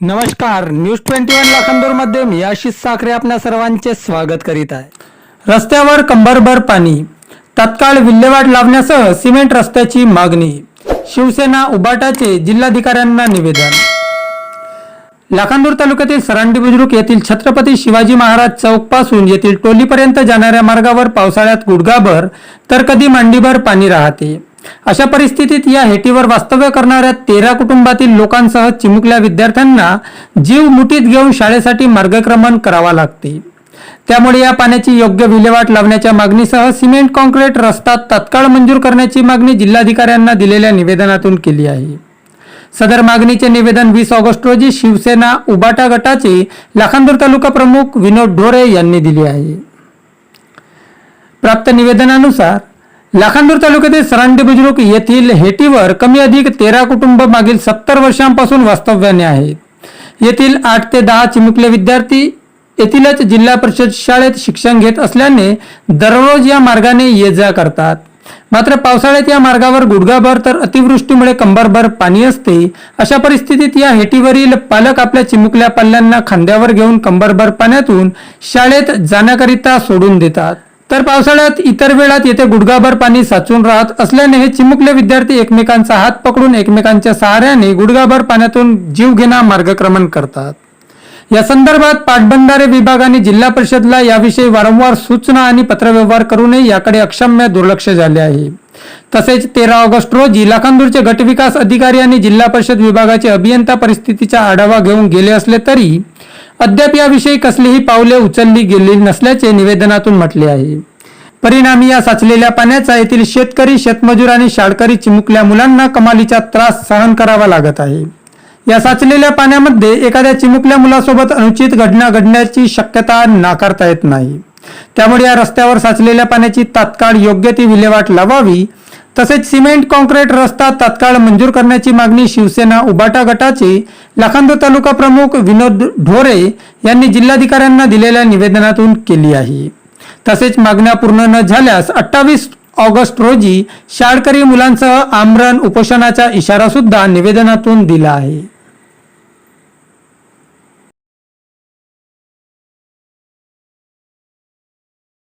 नमस्कार news twenty one लाखांदूरमध्ये मी आशिष साखरे आपल्या सर्वांचे स्वागत करीत आहे. रस्त्यावर कंबरभर पाणी तत्काळ विल्हेवाट लावण्यासह सिमेंट रस्त्याची मागणी शिवसेना उबाटाचे जिल्हाधिकाऱ्यांना निवेदन. लाखांदूर तालुक्यातील सरांडी बुजुर्ग येथील छत्रपती शिवाजी महाराज चौकपासून येथील टोलीपर्यंत जाणाऱ्या मार्गावर पावसाळ्यात गुडघाभर तर कधी मांडीभर पाणी राहते. अशा परिस्थितीत या हेटीवर वास्तव्य करणाऱ्या तेरा कुटुंबातील लोकांसह चिमुकल्या विद्यार्थ्यांना जीव मुठीत घेऊन शाळेसाठी मार्गक्रमण करावा लागते. त्यामुळे या पाण्याची योग्य विल्हेवाट लावण्याच्या मागणीसह सिमेंट कॉन्क्रीट रस्ता तत्काळ मंजूर करण्याची मागणी जिल्हाधिकाऱ्यांना दिलेल्या निवेदनातून केली आहे. सदर मागणीचे निवेदन वीस ऑगस्ट रोजी शिवसेना उबाटा गटाचे लाखांदूर तालुका प्रमुख विनोद ढोरे यांनी दिले आहे. प्राप्त निवेदनानुसार लाखांदूर तालुक्यातील सरांडे बुजुर्ग येथील हेटीवर कमी अधिक तेरा कुटुंब मागील सत्तर वर्षांपासून वास्तव्याने आहेत. येथील आठ ते दहा चिमुकले विद्यार्थी येथीलच जिल्हा परिषद शाळेत शिक्षण घेत असल्याने दररोज या मार्गाने ये जा करतात. मात्र पावसाळ्यात या मार्गावर गुडघाभर तर अतिवृष्टीमुळे कंबरभर पाणी असते. अशा परिस्थितीत या हेटीवरील पालक आपल्या चिमुकल्या पल्ल्यांना खांद्यावर घेऊन कंबरभर पाण्यातून शाळेत जाण्याकरिता सोडून देतात. तर पावसाळ्यात इतर वेळात येथे गुडघाभर पाणी साचून राहत असल्याने हे चिमुकले विद्यार्थी एकमेकांचा हात पकडून एकमेकांच्या सहाऱ्याने गुडघाभर पाण्यातून जीवघेणा मार्गक्रमण करतात. या संदर्भात पाटबंधारे विभागाने जिल्हा परिषदला याविषयी वारंवार सूचना आणि पत्रव्यवहार करूनही याकडे अक्षम्य दुर्लक्ष झाले आहे. तसेच तेरा ऑगस्ट रोजी लाखांदूरचे गटविकास अधिकारी आणि जिल्हा परिषद विभागाचे अभियंता परिस्थितीचा आढावा घेऊन गेले असले तरी अद्याप याविषयी कसलीही पावले उचलली गेली नसल्याचे निवेदनातून म्हटले आहे. परिणामी या साचलेल्या पाण्याचा येथील शेतकरी शेतमजूर आणि शाळकरी चिमुकल्या मुलांना कमालीचा त्रास सहन करावा लागत आहे. या साचलेल्या पाण्यामध्ये एखाद्या चिमुकल्या मुलासोबत अनुचित घटना घडण्याची शक्यता नाकारता येत नाही. त्यामुळे या रस्त्यावर साचलेल्या पाण्याची तात्काळ योग्य ती विल्हेवाट लावावी तसेच सिमेंट कॉन्क्रीट रस्ता तात्काळ मंजूर करण्याची मागणी शिवसेना उबाटा गटाचे लखांदो तालुका प्रमुख विनोद ढोरे यांनी जिल्हाधिकाऱ्यांना दिलेल्या निवेदनातून केली आहे. तसेच मागण्या पूर्ण न झाल्यास अठ्ठावीस ऑगस्ट रोजी शाळकरी मुलांसह आमरण उपोषणाचा इशारा सुद्धा निवेदनातून दिला आहे.